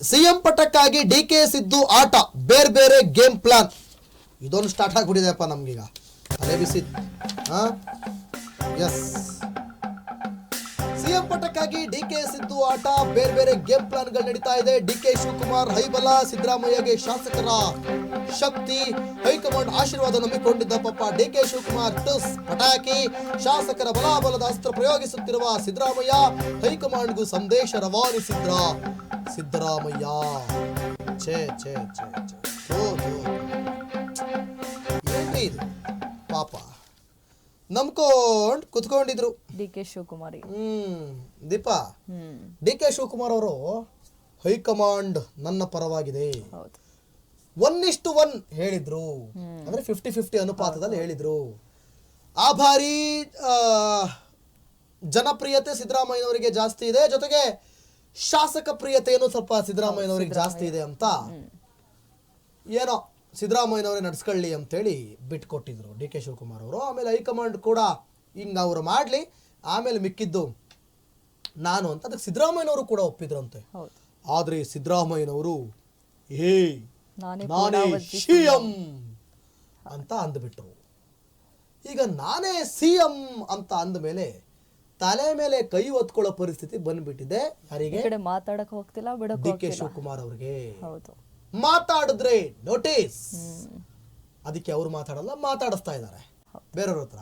CM ಪಟ್ಟಕ್ಕಾಗಿ D K Siddu ಆಟ, ಬೇರೆ ಬೇರೆ ಗೇಮ್ ಪ್ಲಾನ್. ಇದೊಂದು ಸ್ಟಾರ್ಟ್ ಆಗಿಬಿಟ್ಟಿದೆಪ್ಪ ನಮ್ಗೀಗ. ತಲೆ ಬಿಸಿ ಎಸ್ ಸಿಎಂ ಡಿಕೆ ಸಿದ್ದು ಆಟ. ಬೇರೆ ಬೇರೆ ಗೇಮ್ ಪ್ಲಾನ್ಗಳು ನಡೀತಾ ಇದೆ. ಡಿ ಕೆ ಶಿವಕುಮಾರ್, ಹೈಬಲ, ಸಿದ್ದರಾಮಯ್ಯಗೆ ಶಾಸಕರ ಶಕ್ತಿ. ಹೈಕಮಾಂಡ್ ಆಶೀರ್ವಾದ ನಂಬಿಕೊಂಡಿದ್ದ ಪಪ್ಪ ಡಿ ಕೆ ಶಿವಕುಮಾರ್ ಟಸ್ ಪಟಾಕಿ. ಶಾಸಕರ ಬಲಾಬಲದ ಅಸ್ತ್ರ ಪ್ರಯೋಗಿಸುತ್ತಿರುವ ಸಿದ್ದರಾಮಯ್ಯ ಹೈಕಮಾಂಡ್ಗೂ ಸಂದೇಶ ರವಾನಿಸಿದ್ರ. ಸಿದ್ದರಾಮಯ್ಯ. ಛೇ ಛೇ ಛೇ ಛೇ. ನಂಬ್ಕೊಂಡ್ ಕುತ್ಕೊಂಡಿದ್ರು. ಡಿ ಕೆ ಶಿವಕುಮಾರಿ. ಹ್ಮ್ ದೀಪಾ. ಹ್ಮ್. ಡಿ ಕೆ ಶಿವಕುಮಾರ್ ಅವರು ಹೈಕಮಾಂಡ್ ನನ್ನ ಪರವಾಗಿದೆ. ಹೌದು. ಒನ್ ಇಷ್ಟು ಒನ್ ಹೇಳಿದ್ರು. ಅಂದ್ರೆ ಫಿಫ್ಟಿ ಫಿಫ್ಟಿ ಅನುಪಾತದಲ್ಲಿ ಹೇಳಿದ್ರು. ಆ ಆ, ಜನಪ್ರಿಯತೆ ಸಿದ್ದರಾಮಯ್ಯನವರಿಗೆ ಜಾಸ್ತಿ ಇದೆ. ಜೊತೆಗೆ ಶಾಸಕ ಪ್ರಿಯತೆಯನ್ನು ಸ್ವಲ್ಪ ಸಿದ್ದರಾಮಯ್ಯನವರಿಗೆ ಜಾಸ್ತಿ ಇದೆ ಅಂತ. ಏನೋ. ಸಿದ್ದರಾಮಯ್ಯನವರೇ ನಡೆಸ್ಕೊಳ್ಳಿ ಅಂತೇಳಿ ಬಿಟ್ಕೊಟ್ಟಿದ್ರು ಡಿ ಕೆ ಶಿವಕುಮಾರ್ ಅವರು. ಆಮೇಲೆ ಹೈಕಮಾಂಡ್ ಕೂಡ ಹಿಂಗೆ ಅವರು ಮಾಡಲಿ ಆಮೇಲೆ ಮಿಕ್ಕಿದ್ದು ನಾನು ಅಂತ. ಅದಕ್ಕೆ ಸಿದ್ದರಾಮಯ್ಯನವರು ಕೂಡ ಒಪ್ಪಿದ್ರಂತೆ ಆದರೆ ಸಿದ್ದರಾಮಯ್ಯನವರು ಏ ನಾನೇ ಸಿ ಎಂ ಸಿಎಂ. ಅಂತ ಅಂದ್ಬಿಟ್ರು. ಈಗ ನಾನೇ ಸಿ ಎಂ ಅಂತ ಅಂದಮೇಲೆ ತಲೆ ಮೇಲೆ ಕೈ ಒತ್ಕೊಳ್ಳೋ ಪರಿಸ್ಥಿತಿ ಬಂದ್ಬಿಟ್ಟಿದೆ. ಯಾರಿಗೆ? ಮಾತಾಡಕ್ ಹೋಗ್ತಿಲ್ಲ ಬಿಡ ಡಿ ಕೆ ಶಿವಕುಮಾರ್ ಅವ್ರಿಗೆ. ಹೌದು. ಮಾತಾಡಿದ್ರೆ ನೋಟಿಸ್ ಅದಕ್ಕೆ ಅವ್ರು ಮಾತಾಡಲ್ಲ ಮಾತಾಡಿಸ್ತಾ ಇದ್ದಾರೆ. ಬೇರೆಯವ್ರ ಹತ್ರ.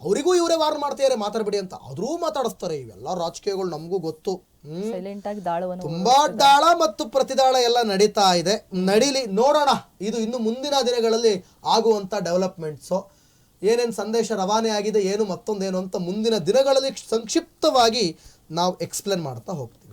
ಅವರಿಗೂ ಇವರೇ ವಾರ್ನ್ ಮಾಡ್ತಿದ್ದಾರೆ ಮಾತಾಡ್ಬೇಡಿ ಅಂತ. ಆದ್ರೂ ಮಾತಾಡಿಸ್ತಾರೆ ಇವೆಲ್ಲ ರಾಜಕೀಯಗಳು ನಮಗೂ ಗೊತ್ತು. ತುಂಬಾ ದಾಳ ಮತ್ತು ಪ್ರತಿದಾಳ ಎಲ್ಲ ನಡೀತಾ ಇದೆ. ನಡೀಲಿ ನೋಡೋಣ. ಇದು ಇನ್ನು ಮುಂದಿನ ದಿನಗಳಲ್ಲಿ ಆಗುವಂತ ಡೆವಲಪ್ಮೆಂಟ್ಸು ಏನೇನು ಸಂದೇಶ ರವಾನೆ ಆಗಿದೆ ಏನು ಮತ್ತೊಂದೇನು ಅಂತ ಮುಂದಿನ ದಿನಗಳಲ್ಲಿ ಸಂಕ್ಷಿಪ್ತವಾಗಿ ನಾವು ಎಕ್ಸ್ಪ್ಲೇನ್ ಮಾಡ್ತಾ ಹೋಗ್ತೀವಿ.